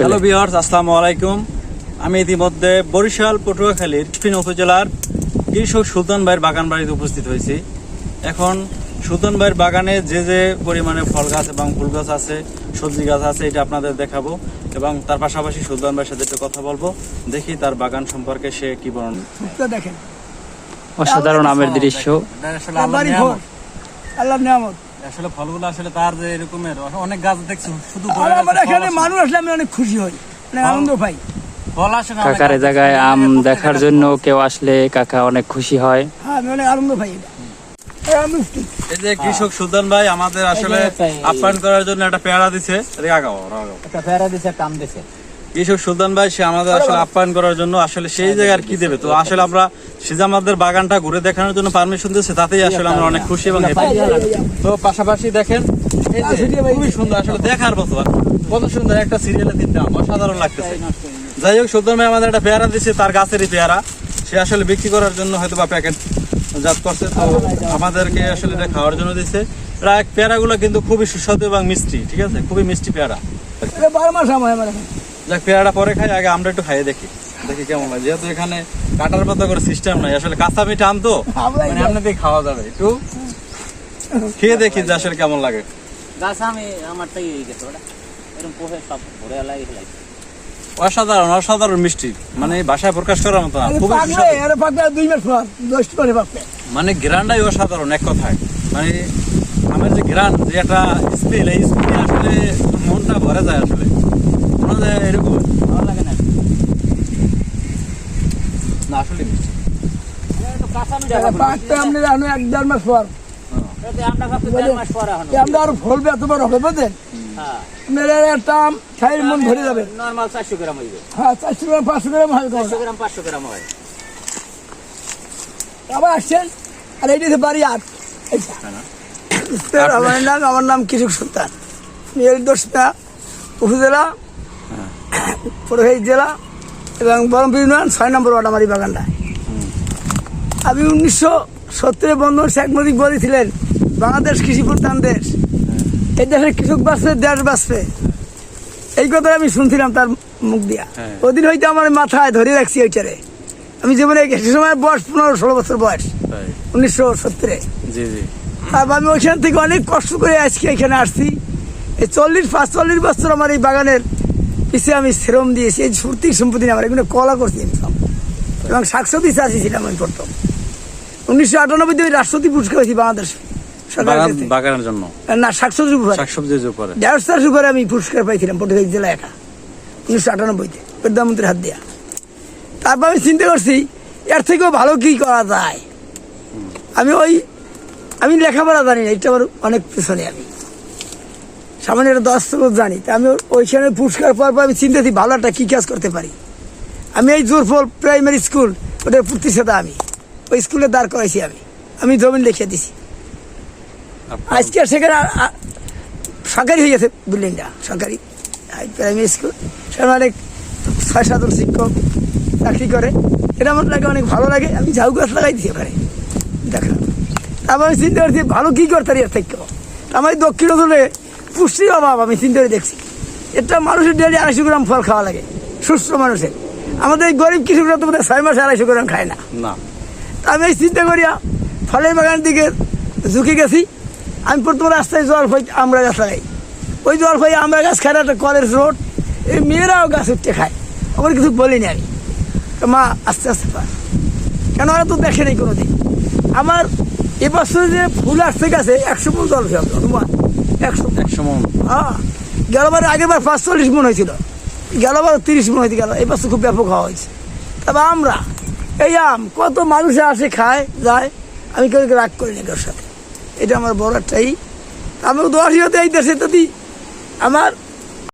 Hello বিহার্স আসসালামু আলাইকুম। আমি ইতিমধ্যে বরিশাল পটুয়াখালীর ফিন উপজেলার কৃষক সুলতান ভাইয়ের বাগান বাড়িতে উপস্থিত হয়েছি। এখন সুলতান ভাইয়ের বাগানে যে যে পরিমাণে ফল গাছ এবং ফুল গাছ আছে সবজি গাছ আছে এটা আপনাদের দেখাবো এবং তার পাশাপাশি সুলতান ভাইয়ের সাথে একটু কথা বলব দেখি তার বাগান সম্পর্কে সে কি বর্ণনা দেখেন। অসাধারণ আমের দৃশ্য। আল্লাহ নিয়ামত। আসলে ফলগুলো আসলে তার যে এরকমের অনেক গাছ দেখছি শুধু আমার এখানে মানুষ আসলে আমি অনেক খুশি হই অনেক আনন্দ পাই। ফল আসে না কাকার জায়গায় আম দেখার জন্য কেউ আসলে কাকা অনেক খুশি হয়। হ্যাঁ আমি অনেক আনন্দ পাই এই যে কৃষক সুলতান ভাই আমাদের আসলে আপ্যায়ন করার জন্য একটা পেয়ারা দিছে। আগাও। একটা প্যারা দিছে কাম দিছে। কৃষক সুলতান ভাই সে আমাদের আসলে আপ্যায়ন করার জন্য আসলে সেই জায়গায় আর কি দেবে? তো আসলে আমরা সে যে আমাদের বাগানটা ঘুরে দেখানোর জন্য পারমিশন দিয়েছে তাতেই আসলে আমরা অনেক খুশি এবং happy। তো পাশাপাশি দেখেন এই যে খুবই সুন্দর আসলে দেখার মতো কত সুন্দর একটা সিরিয়ালে তিনটা আম, অসাধারণ লাগতেছে। যাই হোক সুলতান ভাই আমাদের একটা পেয়ারা দিচ্ছে তার গাছেরই পেয়ারা। সে আসলে বিক্রি করার জন্য হয়তো বা প্যাকেট জাত করছে তো আমাদেরকে আসলে এটা খাওয়ার জন্য দিচ্ছে প্রায় পেয়ারাগুলো কিন্তু খুবই সুস্বাদু এবং মিষ্টি ঠিক আছে? খুবই মিষ্টি পেয়ারা। বারো মাস আমার যাক পেয়ারাটা পরে খাই আগে আমরা একটু খাইয়ে দেখি। দেখি কেমন লাগে যেহেতু এখানে কাটার মতো করে সিস্টেম নাই আসলে কাঁচা মিঠা আম তো আমরাই মানে আপনাদের খাওয়া যাবে। একটু খেয়ে দেখি যে আসলে কেমন লাগে। গাছ আমি আমারটাই এই গেছে ওটা। এরকম পোহে সব ভরে লাই লাই অসাধারণ অসাধারণ মিষ্টি। মানে ভাষায় প্রকাশ করার মতো না মানে ঘেরানটাই অসাধারণ এক কথায়। মানে আমার যে ঘেরান যে একটা স্মেল এই স্মেল আসলে মনটা ভরে যায় আসলে। যে এরকম ভালো লাগে না। না আসলে মিষ্টি। একটু কাঁচা মিঠা এটা পাকতে আপনি জানো এক দেড় মাস পর। আমরা ভাবছি দেড় মাস পরে এখন এই আমটা আরও ফলবে এতবার হবে বুঝলেন হ্যাঁ। আপনার একটা মন ভরে যাবে। নর্মাল চারশো গ্রাম হইবে হ্যাঁ চারশো গ্রাম পাঁচশো গ্রাম হালকা চারশো গ্রাম পাঁচশো গ্রাম হয়। আবার আসছেন আর এইটা হচ্ছে বাড়ি আট। আমার নাম আমার নাম কৃষক সুলতান দোষটা উপজেলা পুরোহিত জেলা এবং বরমপুর ইউনিয়ন ছয় নম্বর ওয়ার্ড আমার এই বাগানটা। আমি উনিশশো সত্তরে বন্ধন শেখ মুজিব বলেছিলেন বাংলাদেশ কৃষি প্রধান দেশ। এই দেশের কৃষক বাঁচবে দেশ বাঁচবে। এই কথা আমি শুনছিলাম তার মুখ দিয়া। হ্যাঁ। ওদিন হইতে আমার মাথায় ধরে রাখছি ওইটারে আমি জীবনে সে সময় বয়স পনেরো ষোলো বছর বয়স উনিশশো সত্তরে। তারপর আমি ওইখান থেকে অনেক কষ্ট করে আজকে এখানে আসছি। এই চল্লিশ পাঁচ চল্লিশ বছর আমার এই বাগানের পিছিয়ে আমি শ্রম দিয়েছি এই সুরতির সম্পত্তি আমার এগুলো কলা করছি সব। এবং শাকসবজি চাষি ছিলাম আমি প্রথম। উনিশশো আটানব্বইতে আমি রাষ্ট্রপতি পুরস্কার হয়েছি বাংলাদেশ বাগানের জন্য? না শাকসবজি শাকসবজির উপরে। দেড়শো চাষ উপরে আমি পুরস্কার পাইছিলাম পটুয়াখালী জেলা একা উনিশশো আটানব্বইতে প্রধানমন্ত্রীর হাত দিয়া। তারপর আমি চিন্তা করছি এর থেকেও ভালো কি করা যায়? আমি ওই আমি লেখাপড়া জানি না এটা আমার অনেক পিছনে আমি। সামান্য একটা দশ জানি। তা আমি ওইখানে পুরস্কার পাওয়ার পর আমি চিন্তা করি ভালো একটা কী কাজ করতে পারি? আমি এই জোরফল প্রাইমারি স্কুল ওদের প্রতিষ্ঠাতা আমি। ওই স্কুলে দাঁড় করাইছি আমি। আমি জমিন লিখে দিছি। আজকে সেখানে সরকারি হয়ে গেছে বিল্ডিংটা সরকারি। হাই প্রাইমারি স্কুল সেখানে অনেক ছয় সাতজন শিক্ষক চাকরি করে। এটা আমার লাগে অনেক ভালো লাগে। আমি ঝাউ গাছ লাগাই দিই ওখানে। দেখা। তারপর আমি চিন্তা করছি ভালো কী করতে পারি এর থেকে? আমার দক্ষিণ অঞ্চলে পুষ্টির অভাব আমি চিন্তা করে দেখছি। এটা মানুষের ডেলি আড়াইশো গ্রাম ফল খাওয়া লাগে সুস্থ মানুষের। আমাদের এই গরিব কৃষকরা তো বোধহয় ছয় মাসে আড়াইশো গ্রাম খায় না। তা আমি এই চিন্তা করিয়া ফলের বাগানের দিকে ঝুঁকে গেছি। আমি প্রথম রাস্তায় জলফাই আমরা গাছ লাগাই। ওই জলফাই আমরা গাছ খায় একটা কলেজ রোড। এই মেয়েরাও গাছ উঠতে খায় আমার কিছু বলিনি আমি। তো মা আস্তে আস্তে পার কেন ওরা তো দেখে নেই কোনো দিন আমার এবছর যে ফুল আসতে গেছে একশো ফুল জল হবে অনুমান। একশো একশো মন। হ্যাঁ গেলবার আগেরবার পাঁচচল্লিশ মন হয়েছিল। গেলবার তিরিশ মন হয়েছে গেল এবার তো খুব ব্যাপক হওয়া হয়েছে। তবে আমরা এই আম কত মানুষে আসে খায় যায় আমি কেউ রাগ করি না কারোর সাথে। এটা আমার বড় একটাই আমি দশ এই দেশে যদি আমার